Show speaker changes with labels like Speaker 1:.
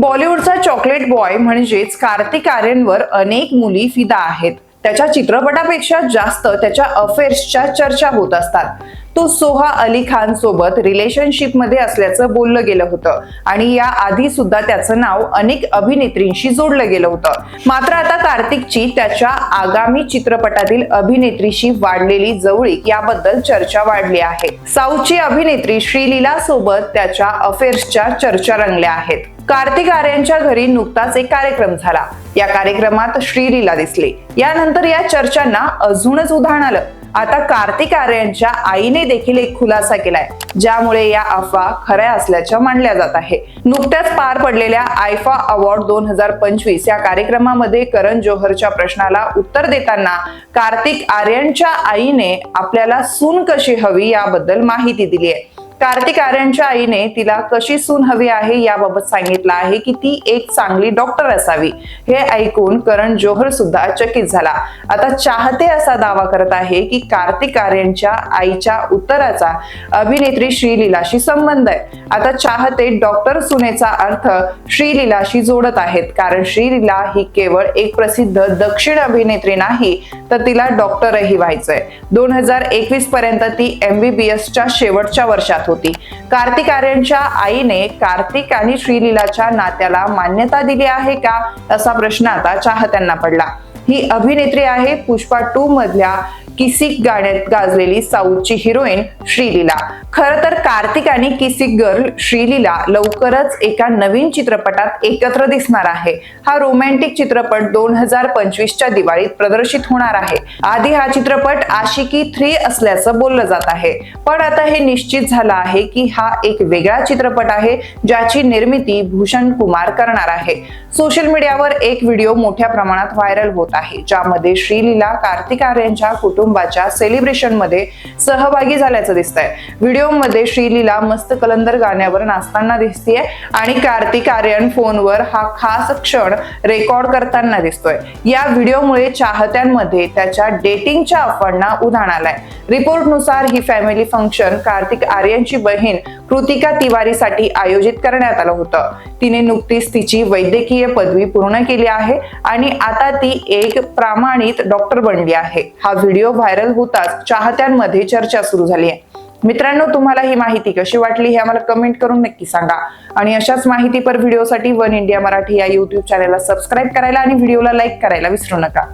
Speaker 1: बॉलिवूडचा chocolate boy म्हणजेच कार्तिक आर्यनवर अनेक मुली फिदा आहेत. त्याच्या चित्रपटापेक्षा जास्त त्याच्या अफेअर्सच्या चर्चा होत असतात. तो सोहा अली खान सोबत रिलेशनशिपमध्ये असल्याचं बोललं गेलं होतं आणि या आधी सुद्धा त्याचं नाव अनेक अभिनेत्रींशी जोडलं गेलं होतं. मात्र आता कार्तिकची त्याच्या आगामी चित्रपटातील अभिनेत्रीशी वाढलेली जवळीक याबद्दल चर्चा वाढली आहे. साऊथची अभिनेत्री श्रीलीला सोबत त्याच्या अफेअर्सच्या चर्चा रंगल्या आहेत. कार्तिक आर्यांच्या घरी नुकताच एक कार्यक्रम झाला. या कार्यक्रमात श्रीलीला दिसले. यानंतर या चर्चांना अजूनच उधाण आलं. आता कार्तिक आर्यांच्या आईने देखील एक खुलासा केलाय ज्यामुळे या अफवा खऱ्या असल्याच्या मानल्या जात आहे. नुकत्याच पार पडलेल्या आयफा अवॉर्ड दोन हजार पंचवीस या कार्यक्रमामध्ये करण जोहरच्या प्रश्नाला उत्तर देताना कार्तिक आर्यांच्या आईने आपल्याला सून कशी हवी याबद्दल माहिती दिली आहे कार्तिक आर्यनच्या आईने तिला कशी सून हवी आहे याबाबत सांगितलं आहे की ती एक चांगली डॉक्टर असावी हे ऐकून करण जोहर सुद्धा चकित झाला. आता चाहते असा दावा करत आहे की कार्तिक आर्यनच्या आईच्या उत्तराचा अभिनेत्री श्रीलीलाशी संबंध आहे. आता चाहते डॉक्टर सुनेचा अर्थ श्रीलीलाशी जोडत आहेत. कारण श्रीलीला ही केवळ एक प्रसिद्ध दक्षिण अभिनेत्री नाही तर तिला डॉक्टरही व्हायचंय. दोन हजार एकवीस पर्यंत ती एमबीबीएसच्या शेवटच्या वर्षात होती. कार्तिक आर्यनच्या आईने कार्तिक आणि श्रीलीलाच्या नात्याला मान्यता दिली आहे का? असा प्रश्न आता चाहत्यांना पडला. ही अभिनेत्री आहे पुष्पा टू मधल्या किसिक गाण्यात गाजलेली साऊथची हिरोईन श्रीलीला. खर तर कार्तिक आणि किसिक गर्ल श्रीलीला लवकरच एका नवीन चित्रपटात एकत्र दिसणार आहे. हा रोमॅन्टिक चित्रपट दोन हजार पंचवीसच्या दिवाळीत प्रदर्शित होणार आहे. आधी हा चित्रपट आशिकी थ्री असल्याचं बोललं जात आहे. पण आता हे निश्चित झालं आहे की हा एक वेगळा चित्रपट आहे ज्याची निर्मिती भूषण कुमार करणार आहे. सोशल मीडियावर एक व्हिडिओ मोठ्या प्रमाणात व्हायरल होत आहे ज्यामध्ये श्रीलीला कार्तिक आर्यांच्या कुटुंबाच्या सेलिब्रेशनमध्ये सहभागी झाल्याचं दिसतंय. व्हिडिओमध्ये श्रीलीला मस्त कलंदर गाण्यावर नाचताना दिसतीये आणि कार्तिक आर्यन फोनवर हा खास क्षण रेकॉर्ड करताना दिसतोय. या व्हिडिओमुळे चाहत्यांमध्ये त्याच्या डेटिंगच्या अफवांना उधाण आलाय. रिपोर्टनुसार ही फॅमिली फंक्शन कार्तिक आर्यनची बहीण कृतिका तिवारीसाठी आयोजित करण्यात आलं होतं. तिने नुकतीच तिची वैद्यकीय पदवी पूर्ण केली आहे आणि आता ती एक प्रामाणित डॉक्टर बनली आहे. हा व्हिडिओ व्हायरल होताच चाहत्यांमध्ये चर्चा सुरू झाली आहे. मित्रांनो तुम्हाला ही माहिती कशी वाटली हे आम्हाला कमेंट करून नक्की सांगा. आणि अशाच माहितीपर व्हिडिओसाठी वन इंडिया मराठी या युट्यूब चॅनलला सबस्क्राईब करायला आणि व्हिडिओला लाईक करायला विसरू नका.